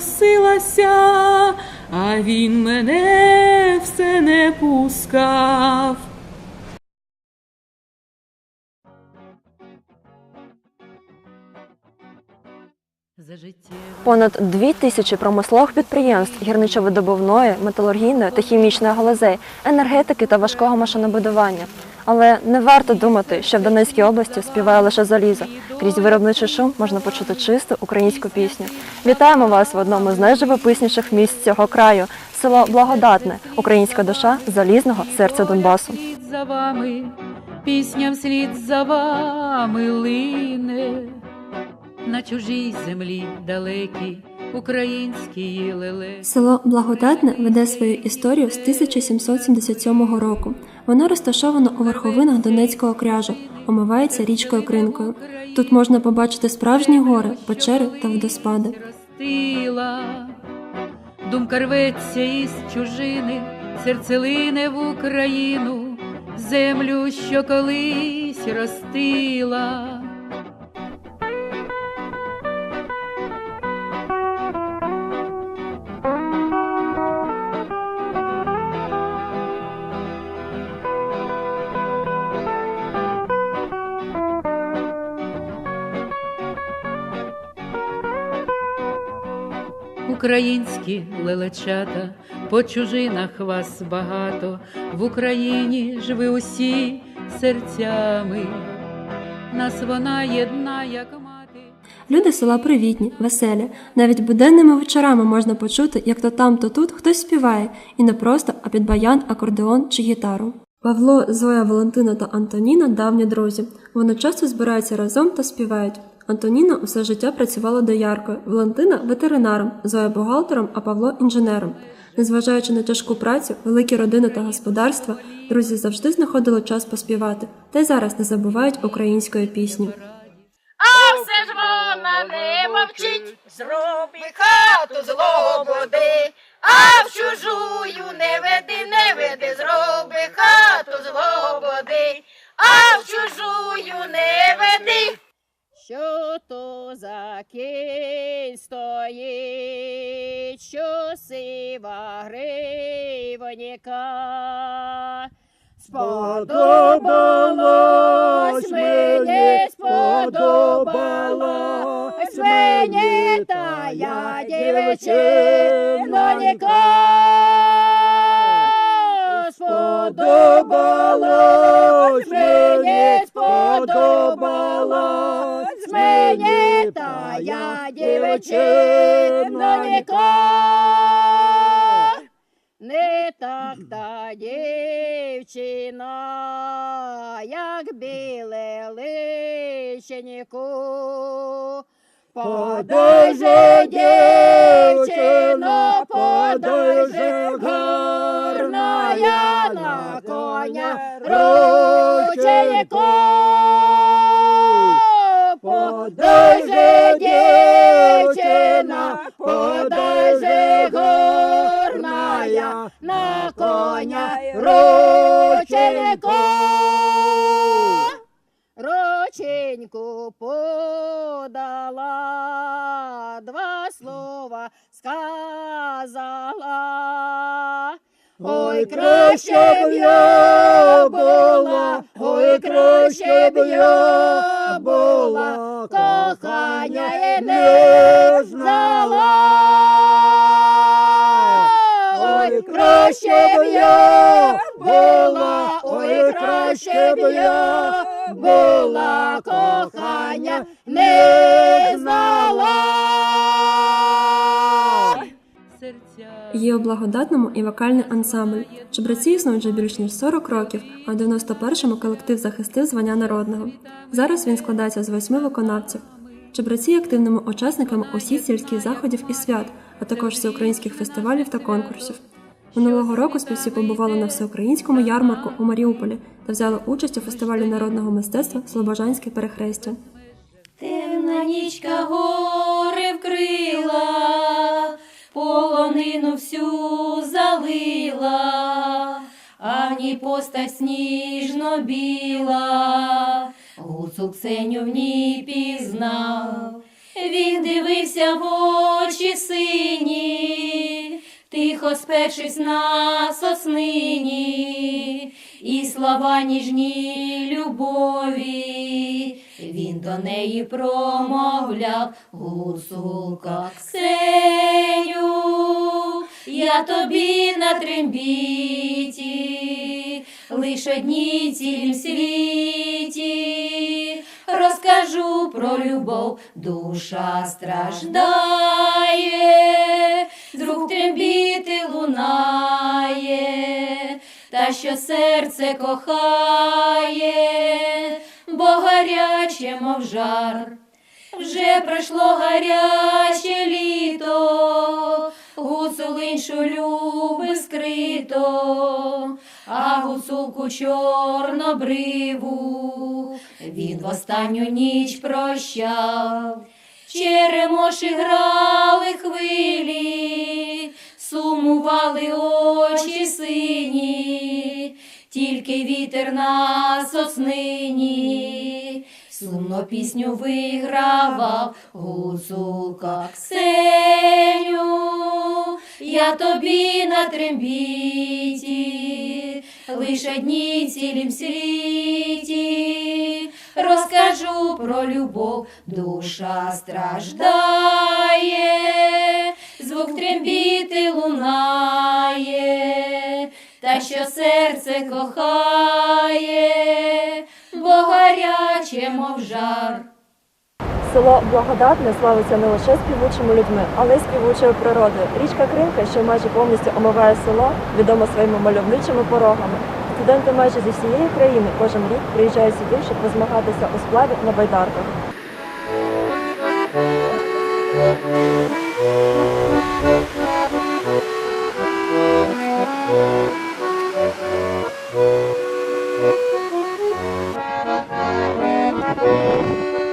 просилася, а він мене все не пускав. Понад дві тисячі промислових підприємств гірничо-видобувної, металургійної та хімічної галузей, енергетики та важкого машинобудування. Але не варто думати, що в Донецькій області співає лише залізо. Крізь виробничий шум можна почути чисту українську пісню. Вітаємо вас в одному з найживописніших місць цього краю село Благодатне, українська душа залізного серця Донбасу. За вами, пісня вслід за вами лине, на чужій землі далекій українській леле. Село Благодатне веде свою історію з 1777 року. Воно розташовано у верховинах Донецького кряжу, омивається річкою Кринкою. Тут можна побачити справжні гори, печери та водоспади. Ростила, думка рветься із чужини, серце лине в Україну, землю, що колись ростила. Українські лелечата, по чужинах вас багато, в Україні ж ви усі серцями, нас вона єдна, як мати. Люди села привітні, веселі. Навіть буденними вечорами можна почути, як то там, то тут хтось співає, і не просто, а під баян, акордеон чи гітару. Павло, Зоя, Валентина та Антоніна давні друзі. Вони часто збираються разом та співають. Антоніна усе життя працювала дояркою, Валентина ветеринаром, Зоя бухгалтером, а Павло інженером. Незважаючи на тяжку працю, великі родини та господарства, друзі завжди знаходили час поспівати, та й зараз не забувають української пісні. А все ж вона не мовчить, зроби хату з лободи, а в чужую не веди, не веди, зроби хату з лободи, а в чужую не веди. Що то за кінь стоїть, що сива гривоніка? Сподобалось мені, сподобалось мені та я дівчиноніка. Сподобалось мені, сподобалось я дівчиноніка. Не так та дівчина, як біле личенику. Подай же, дівчино, подай же, гарна я на коня рученику. Подай же, дівчина, подай же, горна на коня рученько. Рученьку подала, два слова сказала. Ой, краще б я була, ой, краще б я була, кохання і не знала. Ой, краще б я була, ой, краще б я була, кохання не знала. Є у благодатному і вокальний ансамбль. Чебраці існують вже більш ніж 40 років, а в 91-му колектив захистив звання народного. Зараз він складається з восьми виконавців. Чебраці є активними учасниками усіх сільських заходів і свят, а також всеукраїнських фестивалів та конкурсів. Минулого року співці побували на всеукраїнському ярмарку у Маріуполі та взяли участь у фестивалі народного мистецтва Слобожанське перехрестя. Темна нічка гори вкрила, полонину всю залила, а в ній постать сніжно біла, гуцул Ксеню в ній пізнав. Він дивився в очі сині, тихо спершись на соснині, і слова ніжні любові. Він до неї промовляв гуцулка Ксеню, я тобі на трембіті, лиш одній цілім світі, розкажу про любов, душа страждає, друг трембіти лунає, та що серце кохає, гаряче, мов жар. Вже пройшло гаряче літо, гуцул іншу люби скрито, а гуцулку чорнобриву він в останню ніч прощав. Черемоші грали хвилі, сумували очі сині, тільки вітер на соснині, сумно пісню вигравав гуцулка. Ксеню, я тобі на трембіті, лиш одній цілім світі, розкажу про любов, душа страждає, звук трембіти лунає, та що серце кохає, бо гаряче, мов жар. Село Благодатне славиться не лише співучими людьми, але й співучою природою. Річка Кримка, що майже повністю омиває село, відома своїми мальовничими порогами. Студенти майже зі всієї країни кожен рік приїжджають сюди, щоб позмагатися у сплаві на байдарках.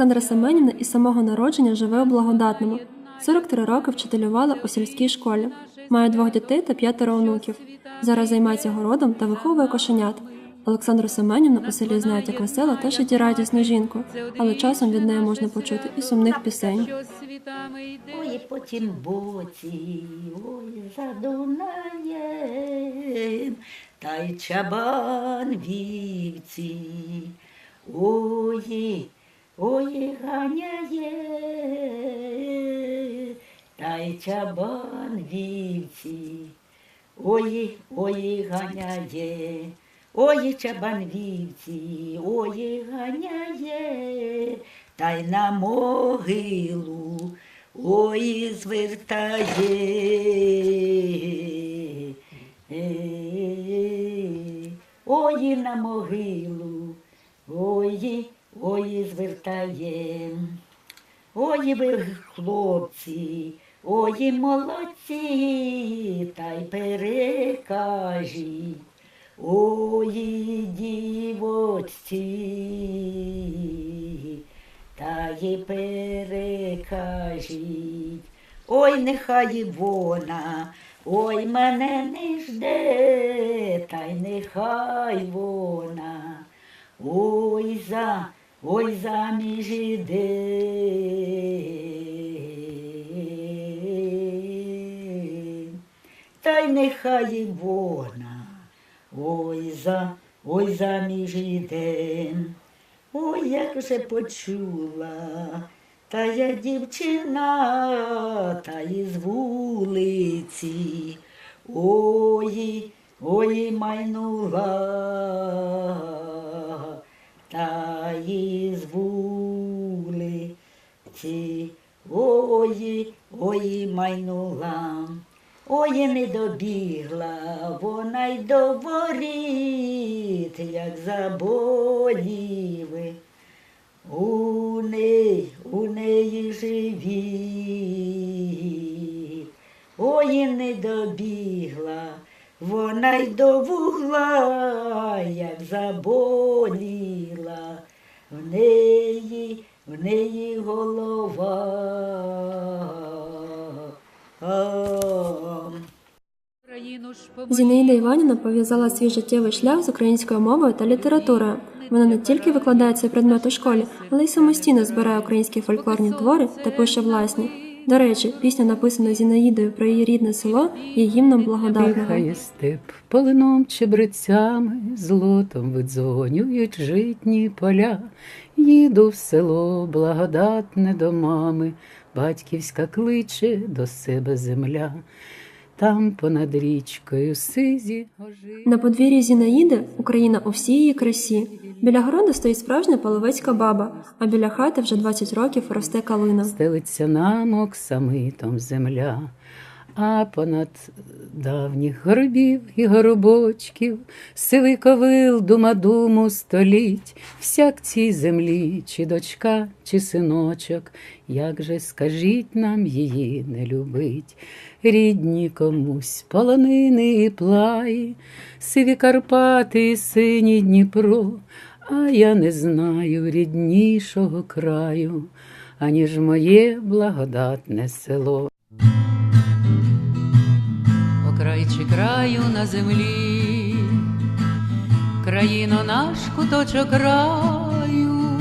Олександра Семенівна із самого народження живе у Благодатному. 43 роки вчителювала у сільській школі. Має двох дітей та п'ятеро онуків. Зараз займається городом та виховує кошенят. Олександру Семенівну у селі знають як веселу та життєрадісну жінку, але часом від неї можна почути і сумних пісень. Ой, по тім боці, ой, за Дунаєм, та й чабан вівці, ой, ой, ганяє, та й чабан вівці, ой, ой, ганяє, ой, чабан вівці, ой, ганяє, та й на могилу, ой, звертає. Ой, на могилу, ой, ой, звертає. Ой, ви хлопці, ой, молодці, та й перекажіть. Ой, дівочці, та й перекажіть. Ой, нехай вона, ой, мене не жде, та й нехай вона. Ой, за, ой, заміж іде. Та й нехай вона, ой, за, ой, заміж іде. Ой, як же почула, та я дівчина, та із вулиці. Ой, ой, майнула, та із вулиці. Ой, ой, майнула. Ой, не добігла, вона й до як заболіли. У неї, у неї живіт. Ой, не добігла, вона й до вугла, як заболіла. В неї, в неї голова. Зінаїда Іванівна пов'язала свій життєвий шлях з українською мовою та літературою. Вона не тільки викладає цей предмет у школі, але й самостійно збирає українські фольклорні твори та пише власні. До речі, пісня, написана Зінаїдою про її рідне село, є гімном благодатного. Дихає степ полином чебрецями, злотом видзвонюють житні поля. Їду в село благодатне до мами, батьківська кличе до себе земля. Там понад річкою сизі. На подвір'ї Зінаїди Україна у всій її красі. Біля городу стоїть справжня половецька баба, а біля хати вже 20 років росте калина. Стелиться нам оксамитом земля, а понад давніх горобів і горобочків сивий ковил дума думу століть, всяк цій землі, чи дочка, чи синочок, як же скажіть нам її не любить. Рідні комусь полонини і плаї, сиві Карпати і синій Дніпро, а я не знаю ріднішого краю, аніж моє благодатне село. Краю на землі, країно наш куточок краю,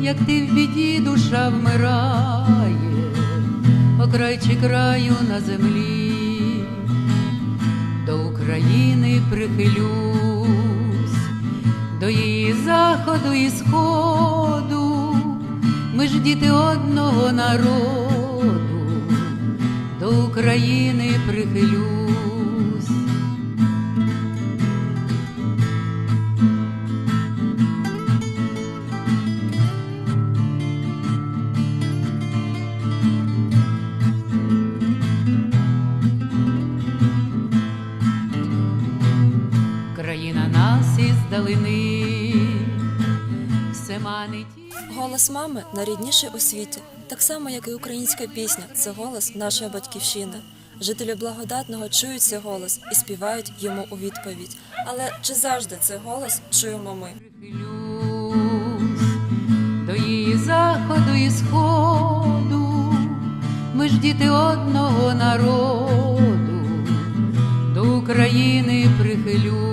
як ти в біді душа вмирає, окрайчі краю на землі, до України прихилюсь, до її заходу і сходу, ми ж діти одного народу, до України прихилюсь. Далини, все манить. Голос мами найрідніший у світі, так само як і українська пісня. Це голос нашої батьківщини. Жителі благодатного чують цей голос і співають йому у відповідь. Але чи завжди цей голос чуємо ми? До її заходу і сходу, ми ж діти одного народу, до України прихилюсь.